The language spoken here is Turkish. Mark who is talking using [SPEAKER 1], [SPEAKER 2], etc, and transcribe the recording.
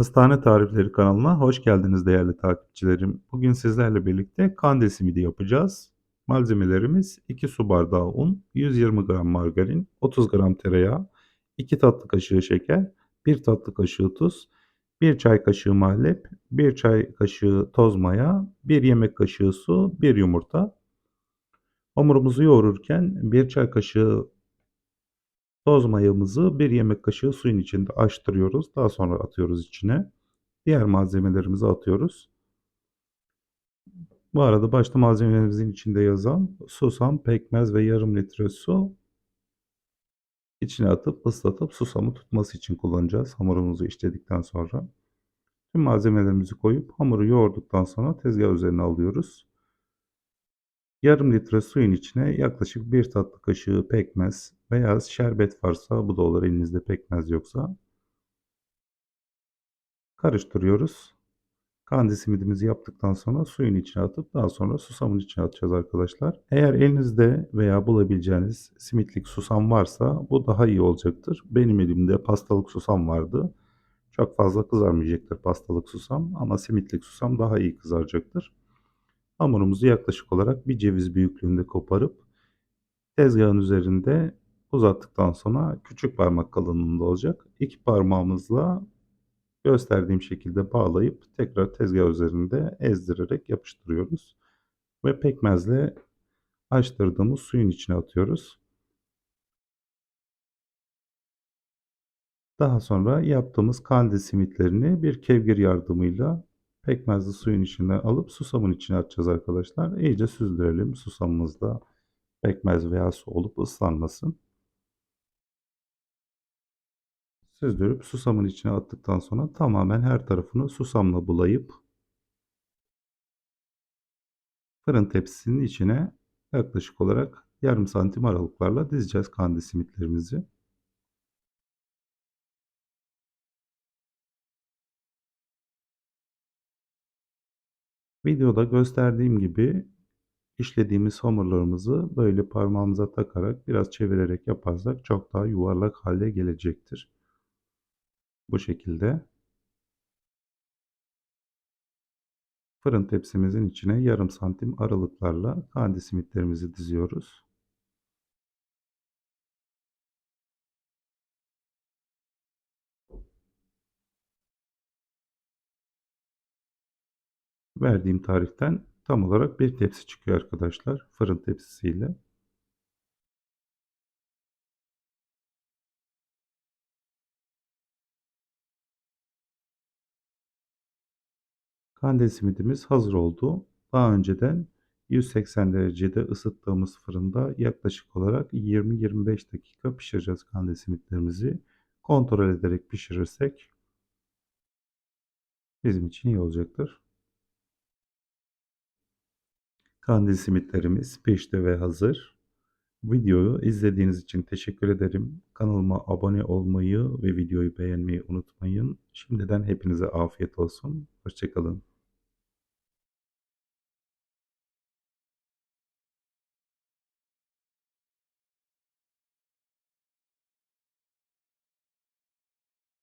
[SPEAKER 1] Hastane Tarifleri kanalına hoş geldiniz değerli takipçilerim. Bugün sizlerle birlikte kandil simidi yapacağız. Malzemelerimiz 2 su bardağı un, 120 gram margarin, 30 gram tereyağı, 2 tatlı kaşığı şeker, 1 tatlı kaşığı tuz, 1 çay kaşığı mahlep, 1 çay kaşığı toz maya, 1 yemek kaşığı su, 1 yumurta. Hamurumuzu yoğururken 1 çay kaşığı Toz mayamızı 1 yemek kaşığı suyun içinde açtırıyoruz. Daha sonra atıyoruz içine. Diğer malzemelerimizi atıyoruz. Bu arada başta malzemelerimizin içinde yazan susam, pekmez ve yarım litre su içine atıp ıslatıp susamı tutması için kullanacağız hamurumuzu işledikten sonra. Tüm malzemelerimizi koyup hamuru yoğurduktan sonra tezgah üzerine alıyoruz. Yarım litre suyun içine yaklaşık bir tatlı kaşığı pekmez veya şerbet varsa bu da olur elinizde pekmez yoksa. Karıştırıyoruz. Kandi simidimizi yaptıktan sonra suyun içine atıp daha sonra susamın içine atacağız arkadaşlar. Eğer elinizde veya bulabileceğiniz simitlik susam varsa bu daha iyi olacaktır. Benim elimde pastalık susam vardı. Çok fazla kızarmayacaktır pastalık susam ama simitlik susam daha iyi kızaracaktır. Hamurumuzu yaklaşık olarak bir ceviz büyüklüğünde koparıp tezgahın üzerinde uzattıktan sonra küçük parmak kalınlığında olacak. İki parmağımızla gösterdiğim şekilde bağlayıp tekrar tezgah üzerinde ezdirerek yapıştırıyoruz. Ve pekmezle açtırdığımız suyun içine atıyoruz. Daha sonra yaptığımız kandil simitlerini bir kevgir yardımıyla pekmezli suyun içine alıp susamın içine atacağız arkadaşlar. İyice süzdürelim susamımızda pekmez veya su olup ıslanmasın. Süzdürüp susamın içine attıktan sonra tamamen her tarafını susamla bulayıp fırın tepsisinin içine yaklaşık olarak yarım santim aralıklarla dizeceğiz kandil simitlerimizi. Videoda gösterdiğim gibi işlediğimiz hamurlarımızı böyle parmağımıza takarak biraz çevirerek yaparsak çok daha yuvarlak hale gelecektir. Bu şekilde. Fırın tepsimizin içine yarım santim aralıklarla kandi simitlerimizi diziyoruz. Verdiğim tariften tam olarak bir tepsi çıkıyor arkadaşlar. Fırın tepsisiyle. Kandil simidimiz hazır oldu. Daha önceden 180 derecede ısıttığımız fırında yaklaşık olarak 20-25 dakika pişireceğiz kandil simitlerimizi. Kontrol ederek pişirirsek bizim için iyi olacaktır. Kandil simitlerimiz pişti ve hazır. Videoyu izlediğiniz için teşekkür ederim. Kanalıma abone olmayı ve videoyu beğenmeyi unutmayın. Şimdiden hepinize afiyet olsun. Hoşçakalın.